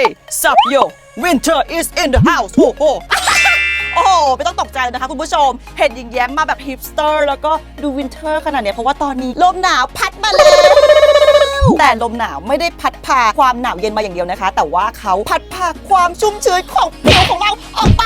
Hey sup yo winter is in the house โอ้โหโอ้โหไม่ต้องตกใจเลยนะคะคุณผู้ชม เห็นหญิงแย้มมาแบบฮิปสเตอร์ แล้วก็ดูวินเทอร์ขนาดเนี้ยเพราะว่าตอนนี้ลมหนาวพัดมาแล้ว แต่ลมหนาวไม่ได้พัดพาความหนาวเย็นมาอย่างเดียวนะคะ แต่ว่าเขาพัดพาความชุ่มชื้นของผิวของเราออกไป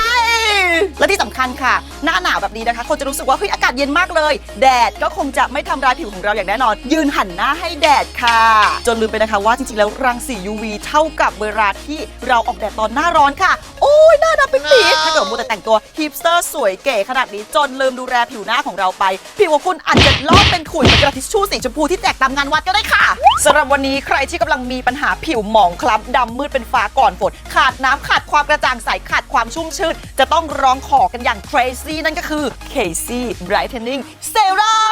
และที่สำคัญค่ะ หน้าหนาวแบบนี้นะคะ คนจะรู้สึกว่าเฮ้ยอากาศเย็นมากเลย แดดก็คงจะไม่ทำร้ายผิวของเราอย่างแน่นอน ยืนหันหน้าให้แดดค่ะ จนลืมไปนะคะว่าจริงๆแล้วรังสี UV เท่ากับเวลาที่เราออกแดดตอนหน้าร้อนค่ะ โอ้ยหน้าดำเป็นปี เกิดมัวแต่แต่งตัวฮิปสเตอร์สวยเก๋ขนาดนี้จนลืมดูแลผิวหน้าของเราไป ผิวของคุณอาจจะลอกเป็นขุยเป็นกระทิชชู่สีชมพูที่แจกตามงานวัดก็ได้ค่ะสำหรับวันนี้ใครที่กำลังมีปัญหาผิวหมองคล้ำดำมืดเป็นฟ้าก่อนฝนขาดน้ำขาดความกระจ่างใสขาดความชุ่มชื่น จะต้องร้องขอกันอย่าง crazy นั่นก็คือ Casey Brightening Serum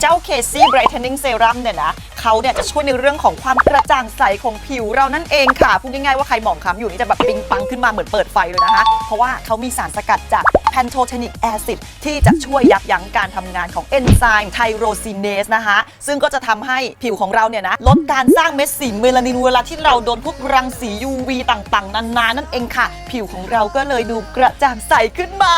เจ้าเคซี่ไบรท์เทนนิ่งเซรั่มเนี่ยนะเขาเนี่ยจะช่วยในเรื่องของความกระจ่างใสของผิวเรานั่นเองค่ะ พูดง่ายๆว่าใครหมองคล้ำอยู่นี่จะแบบปิงปังขึ้นมาเหมือนเปิดไฟเลยนะคะ เพราะว่าเขามีสารสกัดจาก Pantothenic Acid ที่จะช่วยยับยั้งการทำงานของเอนไซม์ไทโรซินเนสนะคะ ซึ่งก็จะทำให้ผิวของเราเนี่ยนะลดการสร้างเม็ดสีเมลานินเวลาที่เราโดนพวกรังสี UV ต่างๆ นานานั่นเองค่ะ ผิวของเราก็เลยดูกระจ่างใสขึ้นมา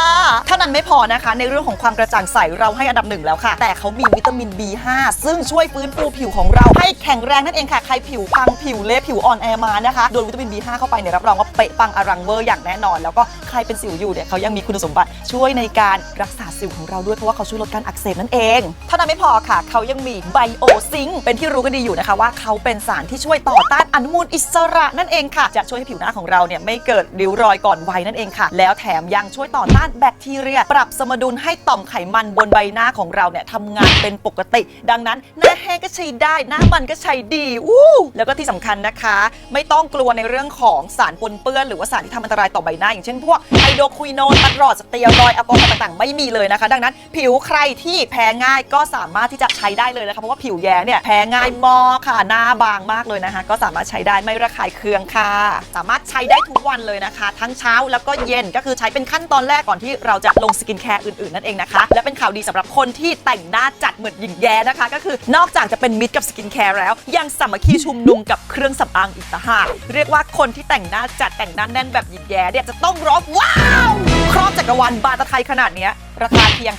เท่านั้นไม่พอนะคะ ในเรื่องของความกระจ่างใสเราให้อันดับหนึ่งแล้วค่ะ แต่เขามีวิตามิน B5 ซึ่งช่วยฟื้นฟูผิวของเราให้แข็งแรงนั่นเองค่ะ ใครผิวพังผิวเละผิวอ่อนแอมานะคะ โดนวิตามิน B5 เข้าไปเนี่ยรับรองว่าเป๊ะปังอลังเวอร์อย่างแน่นอน แล้วก็ใครเป็นสิวอยู่เนี่ยเขายังมีคุณสมบัติช่วยในการรักษาสิวของเราด้วยเพราะว่าเขาช่วยลดการอักเสบนั่นเองเท่านั้นไม่พอค่ะ เขายังมีไบโอซิงเป็นที่รู้กันดีอยู่นะคะว่าเขาเป็นสารที่ช่วยต่อต้านอนุมูลอิสระนั่นเองค่ะ จะช่วยให้ผิวหน้าของเราเนี่ยไม่เกิดริ้วรอยก่อนวัยนั่นเองค่ะ แล้วแถมยังช่วยต่อต้านแบคทีเรีย ปรับสมดุลให้ต่อมไขมันบนใบหน้าของเราเนี่ยทำงานเป็นปกติ ดังนั้นหน้าแห้งก็ใช้ได้หน้ามันก็ใช้ดีวู้แล้วก็ที่สำคัญนะคะ ไม่ต้องกลัวในเรื่องของสารปนเปื้อนหรือว่าสารที่ทำอันตรายต่อใบหน้า อย่างเช่นพวกไฮโดรควิโนนตัดรอดสเตียรอยด์แอลกอฮอล์ต่างๆ ไม่มีเลยนะคะ ดังนั้นผิวใครที่แพ้ง่ายก็สามารถที่จะใช้ได้เลยนะคะเพราะว่าผิวแย้เนี่ยแพ้ง่ายมากค่ะหน้าบางมากเลยนะคะ ก็สามารถใช้ได้ไม่ระคายเคืองค่ะ สามารถใช้ได้ทุกวันเลยนะคะ ทั้งเช้าแล้วก็เย็นก็คือใช้เป็นขั้นตอนแรกก่อนที่เราจะลงสกินแคร์อื่นๆนั่นเองนะคะ และเป็นข่าวดีสำหรับคนที่แต่งหน้าจัดเหมือนหญิงแย้นะคะ ก็คือนอกจากจะเป็นมิตรกับสกินแคร์แล้ว ยังสามัคคีชุมนุมกับเครื่องสำอางอีกต่างหากเรียกว่าคนที่แต่งหน้าจัดแต่งหน้าแน่นแบบหญิงแย้เนี่ยจะต้องร้องว้าวครอบ จักรวาลบาตะไทยขนาดเนี้ยราคาเพียง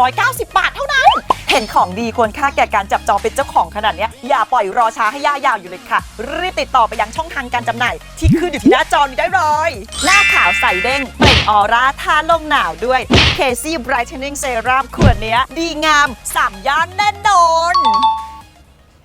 290 บาทเท่านั้น เห็นของดีควรค่าแก่การจับจองเป็นเจ้าของขนาดเนี้ยอย่าปล่อยรอช้าให้ย่ายาวอยู่เลยค่ะ รีบติดต่อไปยังช่องทางการจำหน่าย ที่ขึ้นอยู่ที่หน้าจอนี้ได้เลย หน้าขาวใสเด้งเปล่งออร่าทาลมหนาวด้วย Casey Brightening Serum ขวดเนี้ยดีงาม3ย่านแน่นอน